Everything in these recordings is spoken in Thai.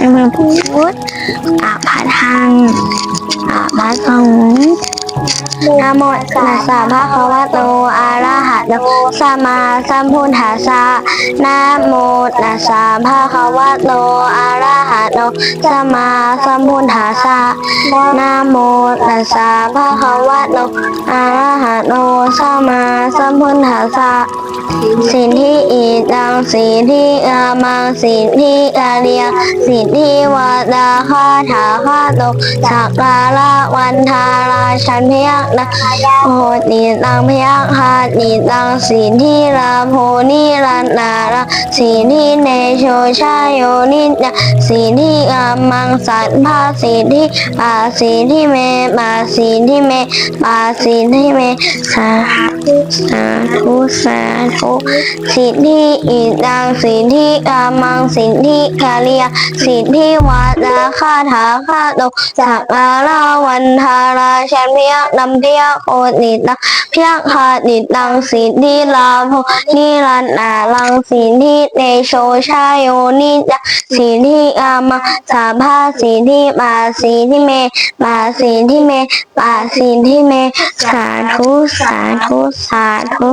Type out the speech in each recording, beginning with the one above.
นะโมพุทธอะพะทังอะพะสงฆ์นะโมตัสสะภะคะวะโตอะระหะโตสัมมาสัมพุทธัสสะนะโมตัสสะภะคะวะโตอะระหะโตสัมมาสัมพุทธัสสะนะโมตัสสะภะคะวะโตอะระหะโตสัมมาสัมพุทธัสสะสิ่งที่ สิ่งที่กามังสิ่งที่กาเรียงสิ่งที่วาดาคาถาคาตกสักการะวันทาราชันพยักนะโหติตังพยักหาติตังสิ่งที่ลาโพนิรันนาระสิ่งที่เนโชชายโยนิจนะสิ่งที่กามังสัตว์ภาสิ่งที่ปาสิ่งที่เมปาสิ่งที่เมปาสิ่งที่เมสาธุสาธุสาธุสิ่งที่อิดังสิ่งที่กามังสิ่งที่กาเลียสิ่งที่วาดาคาถาคาตกสักการะวันทาราชันพยักนำพยักโอติตังพยักหาติตังสิ่งที่ลาโพนิรันนารังสิ่งที่เตโชชาโยนิจาสิ่งที่กามังสาภาสิ่ที่ปาสิ่ที่เมปาสิ่ที่เมปาสิ่ที่เมสาธุสาธุสาธุ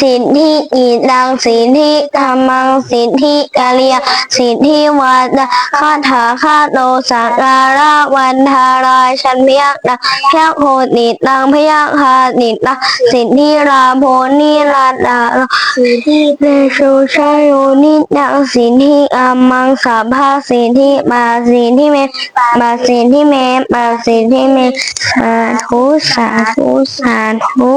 สิทธิอีดังสิทธิธรรมังสิทธิกาเลียสิทธิวัดคาถาคาโตสักการะวันทารายชันพยักนะพยักโหติตังพยักหาติตังสิทธิราโพนิรัตดาสิทธิเตโชชยโยนิดังสิทธิอามังสัพพะสิทธิปาสิทธิเมปาสิทธิเมปาสิทธิเมสาธุสาธุสาธุ